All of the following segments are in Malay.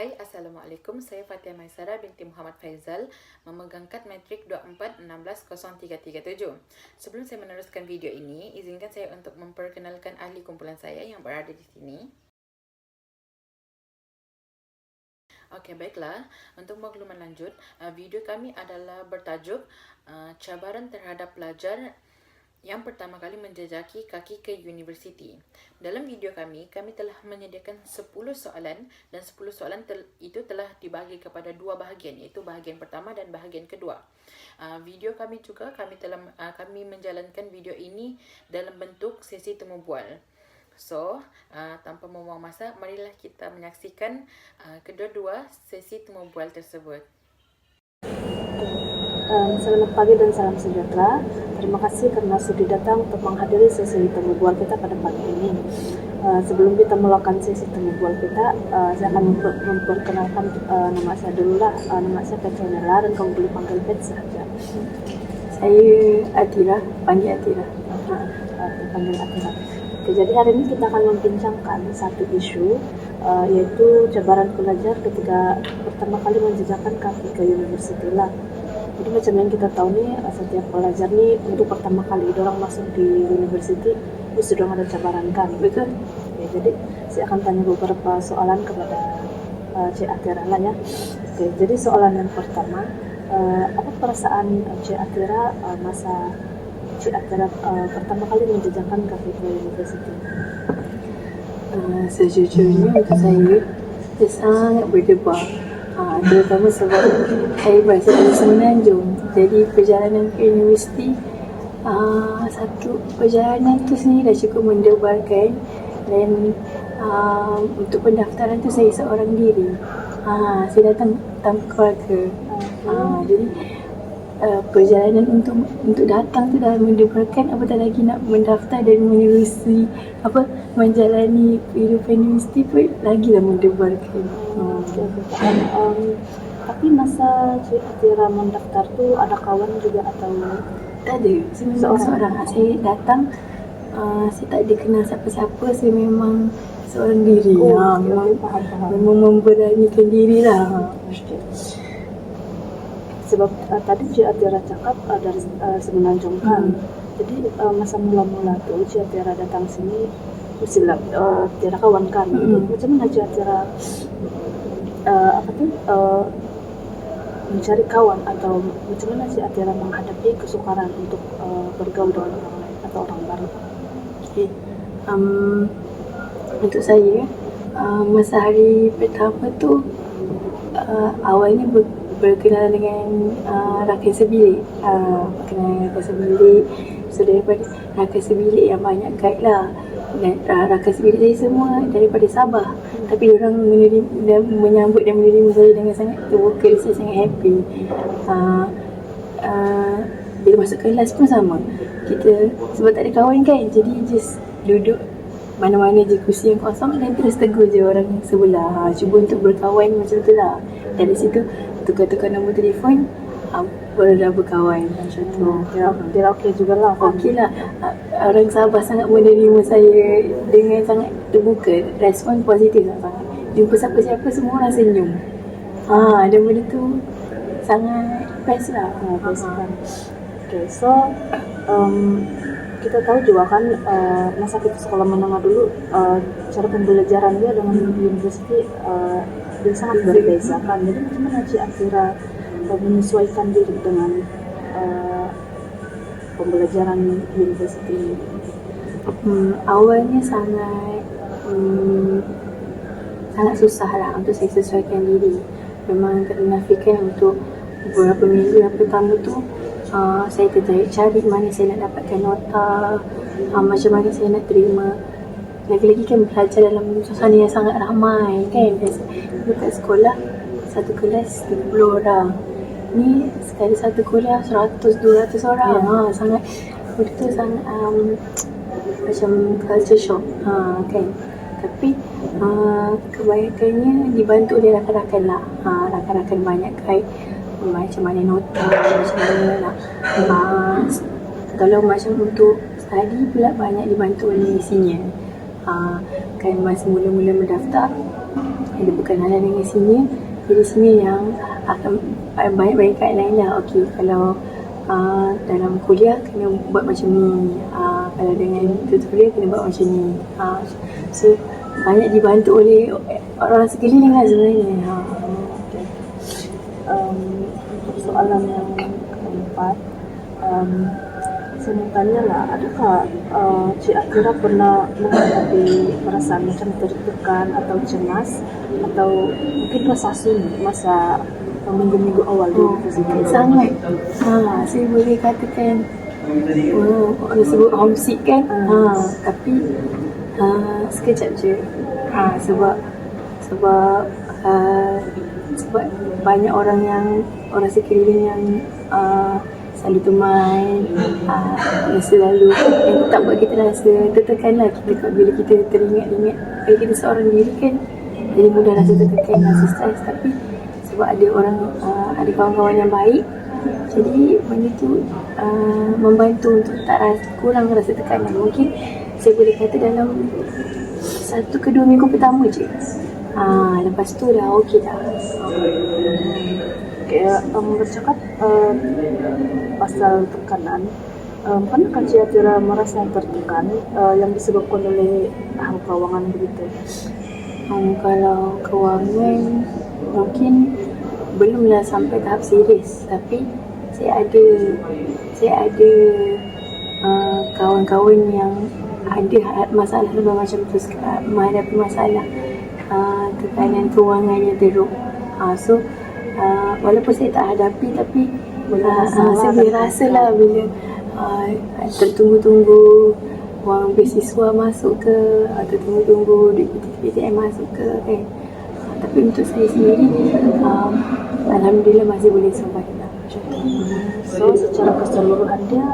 Hai, Assalamualaikum. Saya Fatia Maisara binti Muhammad Faizal, memegang kad matrik 24160337. Sebelum saya meneruskan video ini, izinkan saya untuk memperkenalkan ahli kumpulan saya yang berada di sini. Okey, baiklah. Untuk makluman lanjut, uh, video kami adalah bertajuk uh, Cabaran Terhadap Pelajar yang pertama kali menjejaki kaki ke universiti. Dalam video kami, kami telah menyediakan 10 soalan dan 10 soalan tel- itu telah dibagi kepada dua bahagian iaitu bahagian pertama dan bahagian kedua. Uh, video kami juga kami telah uh, kami menjalankan video ini dalam bentuk sesi temu bual. So, uh, tanpa membuang masa, marilah kita menyaksikan uh, kedua-dua sesi temu bual tersebut. Um, selamat pagi dan salam sejahtera. Terima kasih kerana sudi datang untuk menghadiri sesi temu bual kita pada pagi ini. Uh, sebelum kita melakukan sesi temu bual kita, uh, saya akan memper- memperkenalkan uh, nama saya dulu lah. Uh, nama saya Petra Nela dan kamu boleh panggil Pet sahaja. Saya Atira, panggil Atira. Uh, uh, panggil Atira. Okay, jadi hari ini kita akan membincangkan satu isu uh, iaitu cabaran pelajar ketika pertama kali menjejakkan kaki ke universiti lah. Jadi macam yang kita tahu nih, uh, setiap pelajar nih untuk pertama kali orang masuk di universiti itu sudah ada cabaran kan. Betul? Oke, jadi saya akan tanya beberapa soalan kepada uh, Cik Atira lah ya. Oke, jadi soalan yang pertama, uh, apa perasaan Cik Atira uh, masa Cik Atira uh, pertama kali menjejakkan kaki ke universiti? Uh, sejujurnya untuk saya, saya sangat berdebar. Terutama sebab saya berasal dari Semenanjung. Jadi perjalanan ke universiti, uh, satu perjalanan tu sendiri dah cukup mendebarkan dan uh, untuk pendaftaran tu saya seorang diri. Uh, saya datang tanpa keluarga. Uh, jadi uh, perjalanan untuk untuk datang tu dah mendebarkan apatah lagi nak mendaftar dan menerusi apa menjalani kehidupan universiti pun lagi dah mendebarkan. Dan, um, tapi masa Cik Atira mendaftar tu ada kawan juga atau tak ada, saya memang Seorang? seorang. Saya datang uh, saya tak ada kenal siapa-siapa, saya memang seorang diri. Oh, ha, okey, memang okey, faham, faham. memang memberanikan diri lah. Okey. Sebab uh, tadi Cik Atira cakap uh, dari uh, Semenanjung kan. Hmm. Jadi uh, masa mula-mula tu Cik Atira datang sini mestilah uh, Atira kawan kan. Hmm. Macam mana Cik Atira uh, apa tu uh, mencari kawan atau macam mana Cik Atira menghadapi kesukaran untuk uh, bergaul dengan orang lain atau orang baru? Okay. Um, untuk saya, uh, masa hari pertama tu uh, awalnya ber, berkenalan dengan uh, rakan sebilik. Uh, dengan rakan sebilik. So daripada rakan sebilik yang banyak guide lah. Dan uh, rakan sebilik saya semua daripada Sabah. Tapi orang menerima, menyambut dan menerima saya dengan sangat terbuka. Saya sangat happy. Uh, uh, bila masuk kelas pun sama. Kita sebab tak ada kawan kan. Jadi just duduk mana-mana je kursi yang kosong dan terus tegur je orang sebelah. Cuba untuk berkawan macam tu lah. Dari situ tukar-tukar nombor telefon baru dah berkawan macam tu. Hmm, Kira, kira okey jugalah? Okey lah, uh, orang Sabah sangat menerima saya dengan sangat terbuka, respon positif lah sangat. Jumpa siapa-siapa semua orang senyum. Ha, dan benda tu sangat best lah. Ah, best kan. Okay, so um, kita tahu juga kan uh, masa kita sekolah menengah dulu uh, cara pembelajaran dia dengan universiti uh, dia sangat berbeza kan. Jadi macam mana Cik Akira uh, menyesuaikan diri dengan uh, pembelajaran universiti ini? Hmm, awalnya sangat hmm, sangat susah lah untuk saya sesuaikan diri. Memang kena nafikan untuk beberapa minggu yang pertama tu uh, saya tertarik cari mana saya nak dapatkan nota, uh, macam mana saya nak terima. Lagi-lagi kan belajar dalam suasana yang sangat ramai kan. Dekat sekolah satu kelas 30 orang. Ni sekali satu kuliah 100-200 orang. Ya. Ha, sangat betul sangat um, macam culture shock ha, kan tapi uh, kebanyakannya dibantu oleh rakan-rakan lah ha, rakan-rakan banyak guide macam mana nota macam mana nak uh, kalau macam untuk study pula banyak dibantu oleh senior ha, kan masa mula-mula mendaftar ada berkenalan dengan senior jadi senior yang akan uh, banyak-banyak guideline lah. Okey kalau uh, dalam kuliah kena buat macam ni uh, kalau dengan tutorial kena buat macam ni. Uh, so banyak dibantu oleh orang sekeliling lah sebenarnya. Ha. um, untuk soalan yang keempat um, saya mau tanya lah adakah uh, Cik Akira pernah menghadapi perasaan macam tertekan atau cemas atau mungkin rasa sunyi masa minggu-minggu awal di Oh, universiti sangat. Ha, saya boleh katakan oh, orang sebut homesick kan? Ha, tapi ha, sekejap je. Ha, sebab sebab uh, sebab banyak orang yang orang sekeliling yang uh, selalu teman uh, selalu yang tak buat kita rasa tertekan lah. Kita bila kita teringat-ingat bila kita seorang diri kan jadi mudah rasa tertekan rasa stres. Tapi sebab ada orang uh, ada kawan-kawan yang baik jadi benda tu uh, membantu untuk tak rasa, kurang rasa tekanan mungkin saya boleh kata dalam satu ke dua minggu pertama je. Ha, lepas tu dah okey dah Okay, um, bercakap um, pasal tekanan, um, pernahkah Cik Akira merasa tertekan uh, yang disebabkan oleh hal kewangan begitu? um, kalau kewangan mungkin belumlah sampai tahap serius. Tapi saya ada saya ada uh, kawan-kawan yang ada masalah lebih macam tu seka- menghadapi masalah uh, tekanan kewangan yang teruk. Uh, so uh, walaupun saya tak hadapi tapi uh, saya boleh rasa lah bila uh, tertunggu-tunggu wang beasiswa masuk ke atau tunggu-tunggu duit PTM masuk ke kan uh, tapi untuk saya sendiri um, Alhamdulillah masih boleh survive lah. Macam tu So secara keseluruhan dia,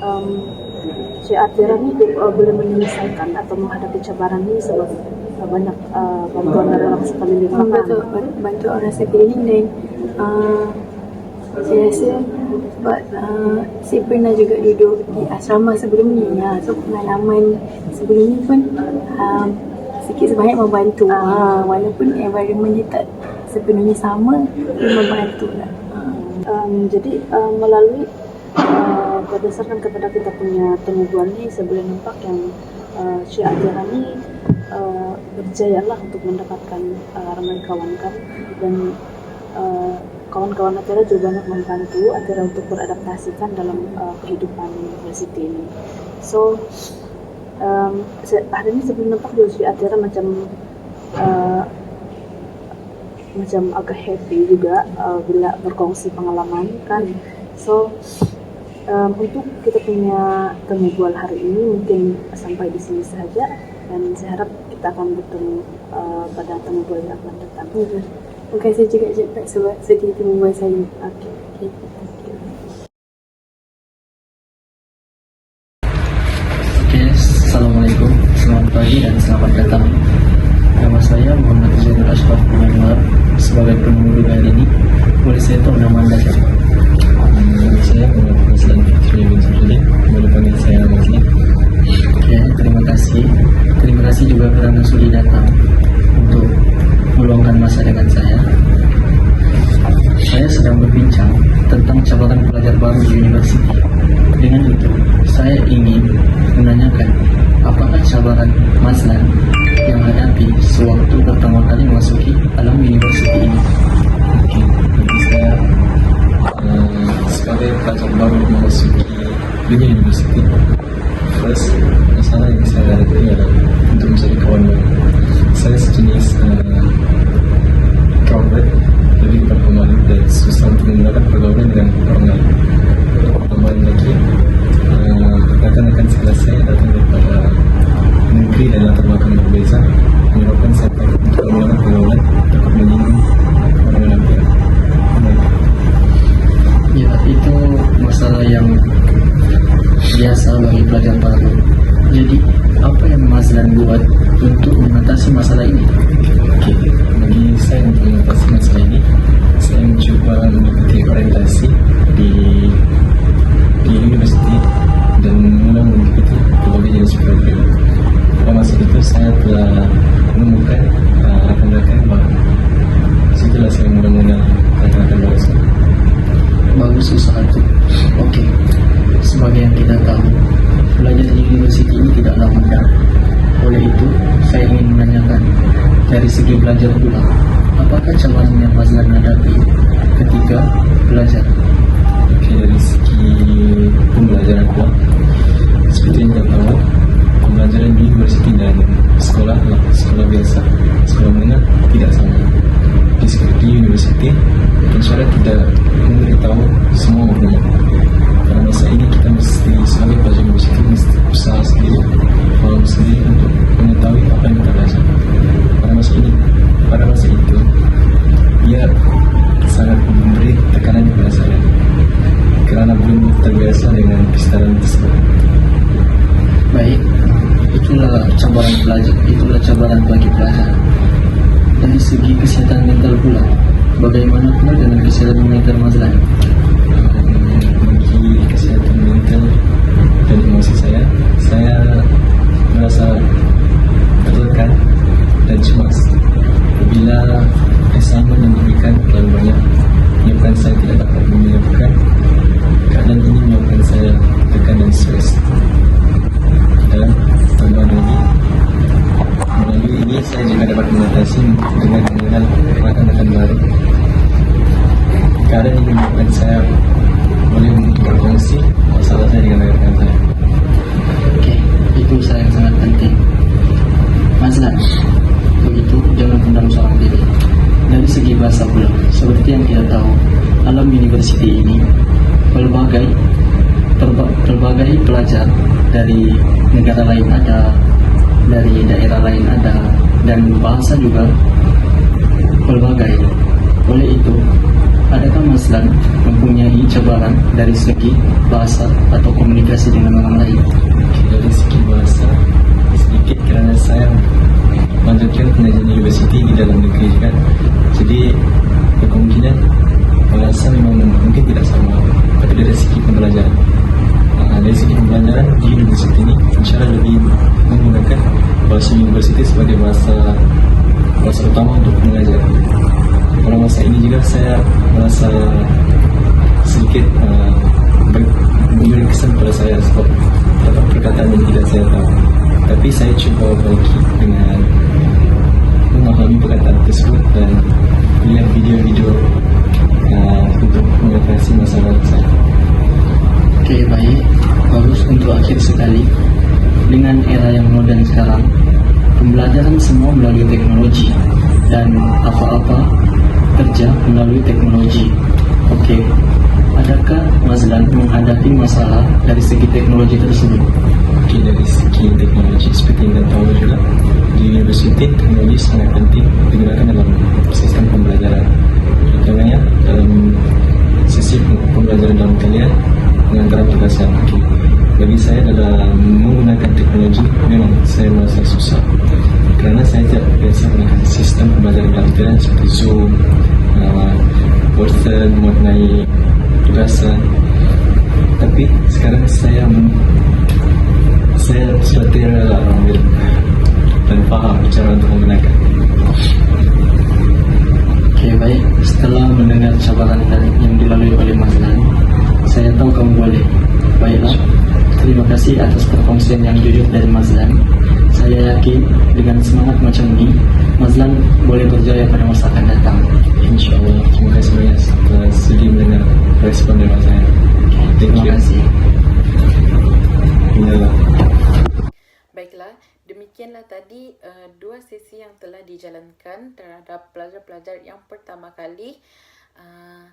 um, Cik Akira ni uh, boleh menyelesaikan atau menghadapi cabaran ni sebab uh, banyak uh, bantuan dari orang sekeliling. membantu bantu orang sekeliling dan uh, saya rasa sebab uh, saya pernah juga duduk di asrama sebelum ni ya. so pengalaman sebelum ni pun um, sikit sebanyak membantu uh, walaupun environment dia tak sepenuhnya sama dia membantu lah uh. Um, jadi melalui uh, berdasarkan kepada kita punya temubuan ni saya boleh nampak yang uh, Cik Akira ni uh, berjaya lah untuk mendapatkan uh, ramai kawan kan dan uh, kawan-kawan Akira juga banyak membantu Akira untuk beradaptasikan dalam uh, kehidupan universiti ini. So um, hari ini sebelum nampak Cik Akira macam uh, macam agak happy juga uh, bila berkongsi pengalaman kan. So um, untuk kita punya temu bual hari ini mungkin sampai di sini saja dan saya harap kita akan bertemu uh, pada temu bual yang akan datang. Terima kasih juga Cik Pat sebab sedia temu buat saya. Okay. Okay. Okey, Assalamualaikum, selamat pagi dan selamat datang. Nama saya Muhammad Zainul Ashraf bin Umar sebagai penghulu hari ini. Boleh saya tahu nama anda siapa? Nama saya Muhammad Muslim Fitri bin Sufri Boleh panggil saya Muslim Okey, terima kasih. Kasih juga kerana sudi datang untuk meluangkan masa dengan saya. Saya sedang berbincang tentang cabaran pelajar baru di universiti. Dengan itu, saya ingin menanyakan apakah cabaran Maslan yang hadapi sewaktu pertama kali memasuki alam universiti ini. Okey, bagi saya uh, Sebagai pelajar baru memasuki dunia universiti. First, masalah yang saya hadapi adalah untuk mencari kawan baru. Saya sejenis uh, introvert Lebih kepada pemalu dan susah untuk memulakan pergaulan dengan orang lain Tambahan lagi uh, Rakan-rakan sekelas saya datang daripada negeri dan latar belakang berbeza Menyebabkan saya takut untuk memulakan pergaulan Takut menyinggung orang lain pihak Baik. Ya, itu masalah yang biasa bagi pelajar baru. Jadi apa yang Mazlan buat untuk mengatasi masalah ini? Okey, bagi saya untuk mengatasi masalah ini, saya mencuba mengikuti orientasi di di universiti dan mula mengikuti pelbagai jenis program. Pada masa itu saya telah menemukan uh, rakan-rakan bahawa situlah saya mula mengenal belajar pula. Apakah cabaran yang Mazlan hadapi ketika belajar? Oke dari segi pembelajaran pula seperti yang kita tahu pembelajaran di universiti dan sekolah lah, sekolah biasa sekolah menengah tidak sama cabaran bagi pelajar. Dari segi kesihatan mental pula, bagaimana pula dengan kesihatan mental Mazlan? Bagi kesehatan mental dan emosi saya, saya merasa tertekan dan cemas apabila assignment yang diberikan terlalu banyak menyebabkan saya tidak dapat menyiapkan keadaan ini menyebabkan saya tekan dan stres dan pelbagai pelajar dari negara lain ada, dari daerah lain ada, dan bahasa juga pelbagai. Oleh itu, adakah Mazlan mempunyai cabaran dari segi bahasa atau komunikasi dengan orang lain? dari segi bahasa sedikit kerana saya melanjutkan pengajian universiti di dalam negeri juga jadi berkemungkinan bahasa memang mungkin tidak sama tapi dari segi pembelajaran Ah, dari segi pembelajaran di universiti ini insyaAllah lebih menggunakan bahasa universiti sebagai bahasa bahasa utama untuk mengajar pada juga saya merasa sedikit uh, ber- memberi kesan pada saya sebab terdapat perkataan yang tidak saya tahu. Tapi saya cuba perbaiki dengan memahami perkataan tersebut dan melihat video-video uh, untuk mengatasi masalah saya. Oke baik, bagus untuk akhir sekali. Dengan era yang modern sekarang Pembelajaran semua melalui teknologi Dan apa-apa kerja melalui teknologi Oke, adakah Mazlan menghadapi masalah dari segi teknologi tersebut? Oke, dari segi teknologi seperti yang kita tahu juga di universiti teknologi sangat penting digunakan dalam tapi sekarang saya saya sudah terrela ambil dan faham cara untuk menggunakan. Oke baik, setelah mendengar cabaran dari yang dilalui oleh Mazlan Saya tahu kamu boleh. Baiklah, terima kasih atas perkongsian yang jujur dari Mazlan Saya yakin dengan semangat macam ini Mazlan boleh berjaya pada masa akan datang. Insya Allah, terima kasih banyak sudi mendengar respon dari saya. Terima kasih Inilah. Baiklah, demikianlah tadi uh, dua sesi yang telah dijalankan terhadap pelajar-pelajar yang pertama kali uh,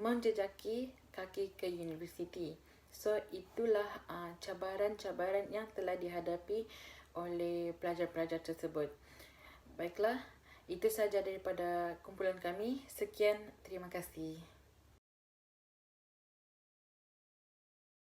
menjejaki kaki ke universiti. So itulah uh, cabaran-cabaran yang telah dihadapi oleh pelajar-pelajar tersebut. Baiklah, itu saja daripada kumpulan kami. Sekian, terima kasih.